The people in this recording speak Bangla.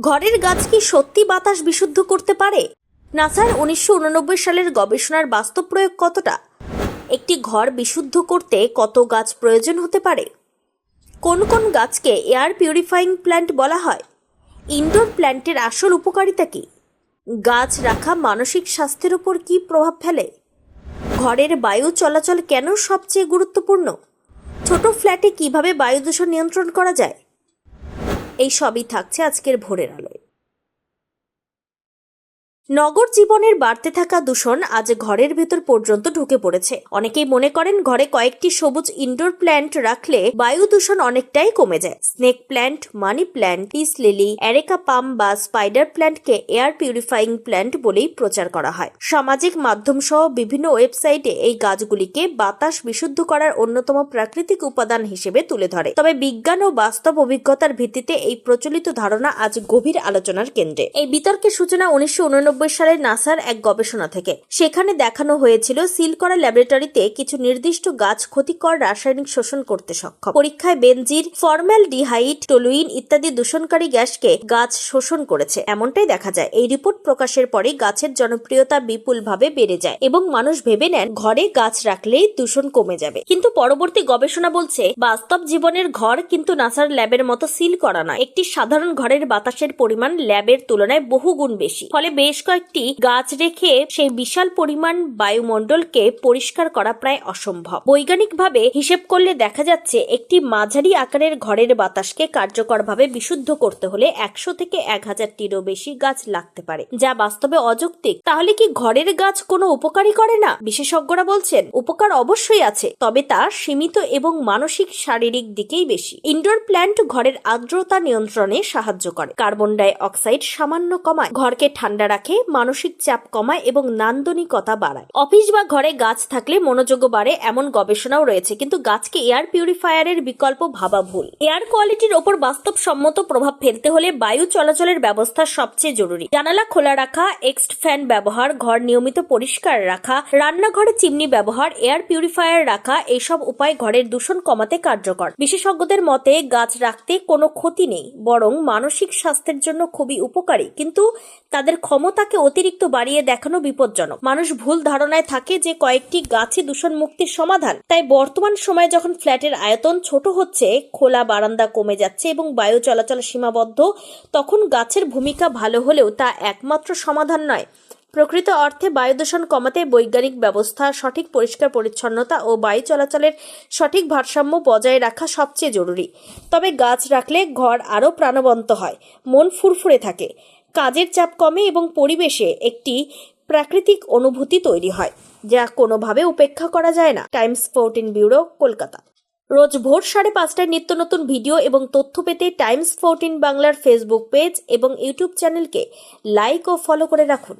ঘরের গাছ কি সত্যি বাতাস বিশুদ্ধ করতে পারে? নাসার উনিশশো উননব্বই সালের গবেষণার বাস্তব প্রয়োগ কতটা? একটি ঘর বিশুদ্ধ করতে কত গাছ প্রয়োজন হতে পারে? কোন কোন গাছকে এয়ার পিউরিফাইং প্ল্যান্ট বলা হয়? ইনডোর প্ল্যান্টের আসল উপকারিতা কি? গাছ রাখা মানসিক স্বাস্থ্যের উপর কি প্রভাব ফেলে? ঘরের বায়ু চলাচল কেন সবচেয়ে গুরুত্বপূর্ণ? ছোট ফ্ল্যাটে কীভাবে বায়ু দূষণ নিয়ন্ত্রণ করা যায়? এই সবই থাকছে আজকের ভোরের আলোয়। নগর জীবনের বাড়তে থাকা দূষণ আজ ঘরের ভেতর পর্যন্ত ঢুকে পড়েছে। অনেকেই মনে করেন ঘরে কয়েকটি সবুজ ইনডোর প্ল্যান্ট রাখলে বায়ু দূষণ অনেকটাই কমে যায়। Snake plant money plant peace lily areca palm বা স্পাইডার প্ল্যান্টকে এয়ার পিউরিফাইং প্ল্যান্ট বলেই প্রচার করা হয়। সামাজিক মাধ্যম সহ বিভিন্ন ওয়েবসাইটে এই গাছগুলিকে বাতাস বিশুদ্ধ করার অন্যতম প্রাকৃতিক উপাদান হিসেবে তুলে ধরে। তবে বিজ্ঞান ও বাস্তব অভিজ্ঞতার ভিত্তিতে এই প্রচলিত ধারণা আজ গভীর আলোচনার কেন্দ্রে। এই বিতর্কের সূচনা উনিশশো সালের নাসার এক গবেষণা থেকে। সেখানে দেখানো হয়েছিল, সিল করা ল্যাবরেটরিতে কিছু নির্দিষ্ট গাছ ক্ষতিকর রাসায়নিক শোষণ করতে সক্ষম। পরীক্ষায় বেনজির ফর্মাল ডিহাইড টলুইন ইত্যাদি দূষণকারী গ্যাসকে গাছ শোষণ করেছে। এমনটাই দেখা যায়, এই রিপোর্ট প্রকাশের পরে গাছের জনপ্রিয়তা বিপুলভাবে বেড়ে যায় এবং মানুষ ভেবে নেন, ঘরে গাছ রাখলেই দূষণ কমে যাবে। কিন্তু পরবর্তী গবেষণা বলছে, বাস্তব জীবনের ঘর কিন্তু নাসার ল্যাবের মতো সিল করা নয়। একটি সাধারণ ঘরের বাতাসের পরিমাণ ল্যাবের তুলনায় বহু গুণ বেশি। ফলে বেশ কয়েকটি গাছ রেখে সেই বিশাল পরিমাণ বায়ুমণ্ডলকে পরিষ্কার করা প্রায় অসম্ভব। বৈজ্ঞানিকভাবে হিসেব করলে দেখা যাচ্ছে একটি মাঝারি আকারের ঘরের বাতাসকে কার্যকরভাবে বিশুদ্ধ করতে হলে একশো থেকে এক হাজারটিরও বেশি গাছ লাগতে পারে। যা বাস্তবে অযৌক্তিক। তাহলে কি ঘরের গাছ কোনো উপকারী করে না? বিশেষজ্ঞরা বলছেন, উপকার অবশ্যই আছে, তবে তা সীমিত এবং মানসিক শারীরিক দিকেই বেশি। ইনডোর প্ল্যান্ট ঘরের আর্দ্রতা নিয়ন্ত্রণে সাহায্য করে। কার্বন ডাই অক্সাইড সামান্য কমায়। ঘরকে ঠান্ডা রাখে মানসিক চাপ কমায় এবং নান্দনিকতা বাড়ায়। অফিস বা ঘরে গাছ থাকলে মনোযোগ বাড়ে এমন গবেষণাও রয়েছে, কিন্তু গাছকে এয়ার পিউরিফায়ারের বিকল্প ভাবা ভুল। এয়ার কোয়ালিটির ওপর বাস্তবসম্মত প্রভাব ফেলতে হলে বায়ু চলাচলের ব্যবস্থা সবচেয়ে জরুরি। জানালা খোলা রাখা এক্সট ফ্যান ব্যবহার, ঘর নিয়মিত পরিষ্কার রাখা, রান্নাঘরে চিমনি ব্যবহার, এয়ার পিউরিফায়ার রাখা এইসব উপায় ঘরের দূষণ কমাতে কার্যকর। বিশেষজ্ঞদের মতে, গাছ রাখতে কোনো ক্ষতি নেই, বরং মানসিক স্বাস্থ্যের জন্য খুবই উপকারী, কিন্তু তাদের ক্ষমতাকে অতিরিক্ত বাড়িয়ে দেখানো বিপজ্জনক। মানুষ ভুল ধারণায় থাকে যে কয়েকটি গাছই দূষণ মুক্তির সমাধান। তাই বর্তমান সময়ে যখন ফ্ল্যাটের আয়তন ছোট হচ্ছে, খোলা বারান্দা কমে যাচ্ছে এবং বায়ু চলাচল সীমাবদ্ধ, তখন গাছের ভূমিকা ভালো হলেও তা একমাত্র সমাধান নয়। প্রকৃত অর্থে বায়ু দূষণ কমাতে বৈজ্ঞানিক ব্যবস্থা, সঠিক পরিষ্কার পরিচ্ছন্নতা ও বায়ু চলাচলের সঠিক ভারসাম্য বজায় রাখা সবচেয়ে জরুরি। তবে গাছ রাখলে ঘর আরও প্রাণবন্ত হয়, মন ফুরফুরে থাকে। কাজের চাপ কমে এবং পরিবেশে একটি প্রাকৃতিক অনুভূতি তৈরি হয়, যা কোনোভাবে উপেক্ষা করা যায় না। Times fourteen bureau, Kolkata. রোজ ভোর সাড়ে পাঁচটায় নিত্য নতুন ভিডিও এবং তথ্য পেতে টাইমস ফোরটিন বাংলার ফেসবুক পেজ এবং ইউটিউব চ্যানেলকে লাইক ও ফলো করে রাখুন।